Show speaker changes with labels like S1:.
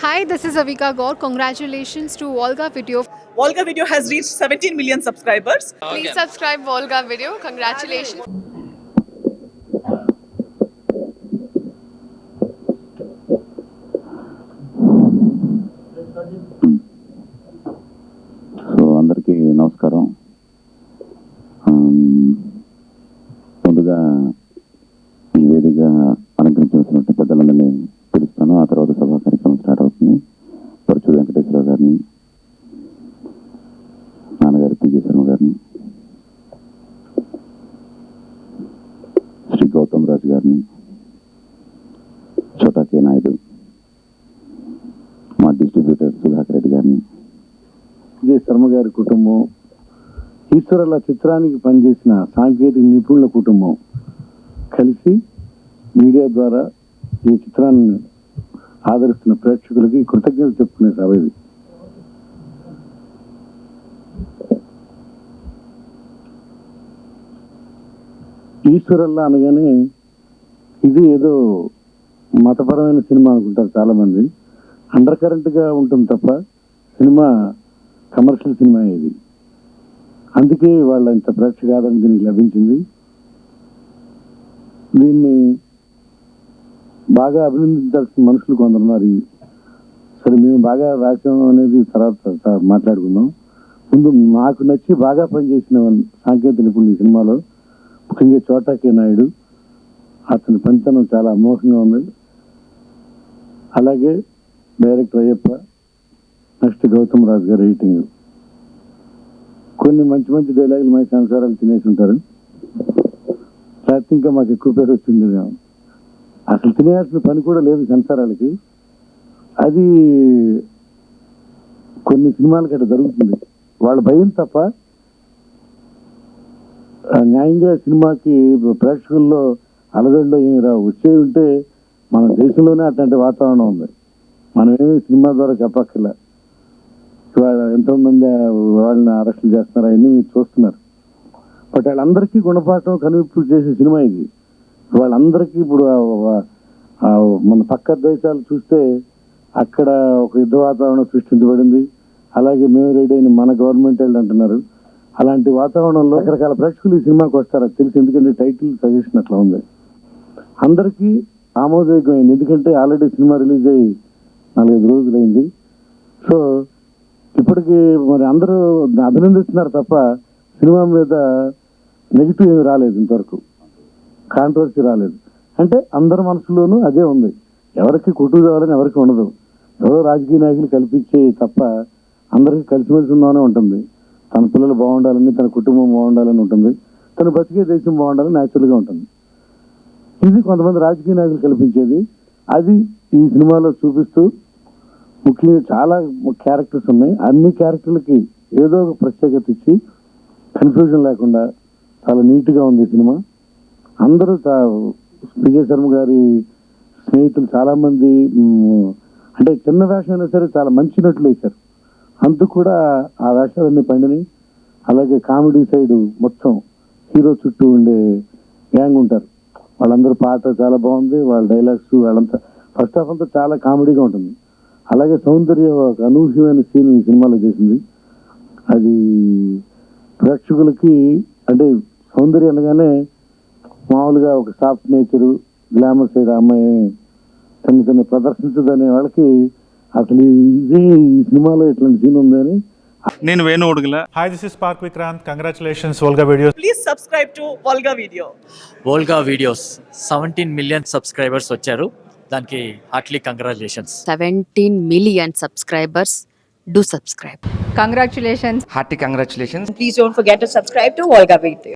S1: Hi, this is Avika Gaur. Congratulations to Volga Video.
S2: Volga Video has reached 17 million subscribers.
S1: Please subscribe Volga Video. Congratulations.
S3: కుటుంబం. ఈశ్వరుల చిత్రానికి పనిచేసిన సాంకేతిక నిపుణుల కుటుంబం. కలిసి మీడియా ద్వారా ఈ చిత్రాన్ని ఆదరిస్తున్న ప్రేక్షకులకి కృతజ్ఞతలు చెప్పుకునే సభ ఇది. ఈశ్వరల్లా అనగానే ఇది ఏదో మతపరమైన సినిమా అనుకుంటారు చాలా మంది అండర్ కరెంట్గా ఉంటుంది తప్ప సినిమా కమర్షియల్ సినిమా ఇది. అందుకే వాళ్ళ ఇంత ప్రేక్షక ఆదరణ దీనికి లభించింది. దీన్ని బాగా అభినందించాల్సిన మనుషులు కొందరున్నారు ఈ- సరే మేము బాగా రాసాము అనేది తర్వాత మాట్లాడుకుందాం. ముందు నాకు నచ్చి బాగా పనిచేసిన సాంకేతిక నిపుణులు ఈ సినిమాలో. ముఖ్యంగా చోటా కే నాయుడు. అతని పనితనం చాలా అమోఘంగా ఉంది అలాగే డైరెక్టర్ అయ్యప్ప నెక్స్ట్ గౌతమ్ రాజు గారి రైటింగ్ కొన్ని మంచి మంచి డైలాగులు మంచి సంసారాలు తినేసి ఉంటారు. లేకపోతే ఇంకా మాకు ఎక్కువ పేరు వచ్చింది అసలు తినేయాల్సిన పని కూడా లేదు సంసారాలకి. అది కొన్ని సినిమాలకి అట్లా జరుగుతుంది. వాళ్ళ భయం తప్ప ఆ, న్యాయంగా సినిమాకి ప్రేక్షకుల్లో అలజడిలో ఏమి రావు. వచ్చే ఉంటే మన దేశంలోనే అట్లాంటి వాతావరణం ఉంది. మనమేమి సినిమా ద్వారా చెప్పక్కర్లే. ఇవాళ ఎంతోమంది వాళ్ళని అరెస్టులు చేస్తున్నారు అవన్నీ మీరు చూస్తున్నారు. బట్ వాళ్ళందరికీ గుణపాఠం కనువిప్పు చేసే సినిమా ఇది. వాళ్ళందరికీ ఇప్పుడు మన పక్క దేశాలు చూస్తే అక్కడ ఒక యుద్ధ వాతావరణం సృష్టించబడింది. అలాగే మేము రెడీ అయిన మన గవర్నమెంట్ వాళ్ళు అంటున్నారు. అలాంటి వాతావరణంలో రకరకాల ప్రేక్షకులు ఈ సినిమాకి వస్తారు. అది తెలిసి. ఎందుకంటే టైటిల్ సజెషన్ అట్లా ఉంది. అందరికీ ఆమోదయోగ్యమైంది. ఎందుకంటే ఆల్రెడీ సినిమా రిలీజ్ అయ్యి నాలుగైదు రోజులైంది. సో ఇప్పటికి మరి అందరూ అభినందిస్తున్నారు తప్ప సినిమా మీద నెగిటివ్ ఏమి రాలేదు ఇంతవరకు. కాంట్రవర్సీ రాలేదు. అంటే అందరి మనసులోనూ అదే ఉంది. ఎవరికి కుటుంబ కావాలని ఎవరికి ఉండదు. ఎవరో రాజకీయ నాయకులు కల్పించే తప్ప అందరికీ కలిసిమెలిసి ఉందామనే ఉంటుంది. తన పిల్లలు బాగుండాలని తన కుటుంబం బాగుండాలని ఉంటుంది. తను బతికే దేశం బాగుండాలని న్యాచురల్గా ఉంటుంది. ఇది కొంతమంది రాజకీయ నాయకులు కల్పించేది. అది ఈ సినిమాలో చూపిస్తూ ముఖ్యంగా చాలా క్యారెక్టర్స్ ఉన్నాయి. అన్ని క్యారెక్టర్లకి ఏదో ఒక ప్రత్యేకత ఇచ్చి కన్ఫ్యూజన్ లేకుండా చాలా నీట్గా ఉంది సినిమా. అందరూ విజయ శర్మ గారి స్నేహితులు చాలామంది అంటే చిన్న వేషం అయినా సరే చాలా మంచి నటులు వేశారు. అందుకు కూడా ఆ వేషాలన్నీ పండినాయి. అలాగే కామెడీ సైడ్ మొత్తం హీరో చుట్టూ ఉండే గ్యాంగ్ ఉంటారు. వాళ్ళందరూ పాట చాలా బాగుంది. వాళ్ళ డైలాగ్స్ వాళ్ళంతా ఫస్ట్ హాఫ్ అంతా చాలా కామెడీగా ఉంటుంది. అలాగే సౌందర్య ఒక అనూహ్యమైన సీన్ ఈ సినిమాలో చేసింది అది ప్రేక్షకులకి అంటే సౌందర్య అనగానే మామూలుగా ఒక సాఫ్ట్ నేచరు గ్లామర్ సైడ్ అమ్మాయి చిన్న చిన్న ప్రదర్శించదనే వాళ్ళకి అసలు ఇదే ఈ సినిమాలో ఇట్లాంటి సీన్ ఉందని
S4: నేను Venu Udugula
S5: Hi, this is Park Vikrant. Congratulations, Volga Videos.
S2: Please subscribe to Volga Video.
S6: Volga videos seventeen million subscribers వచ్చారు దానికి heartly congratulations
S7: 17 million subscribers. Do subscribe.
S1: Congratulations.
S8: hearty congratulations
S2: Please don't forget to subscribe to Volga Video.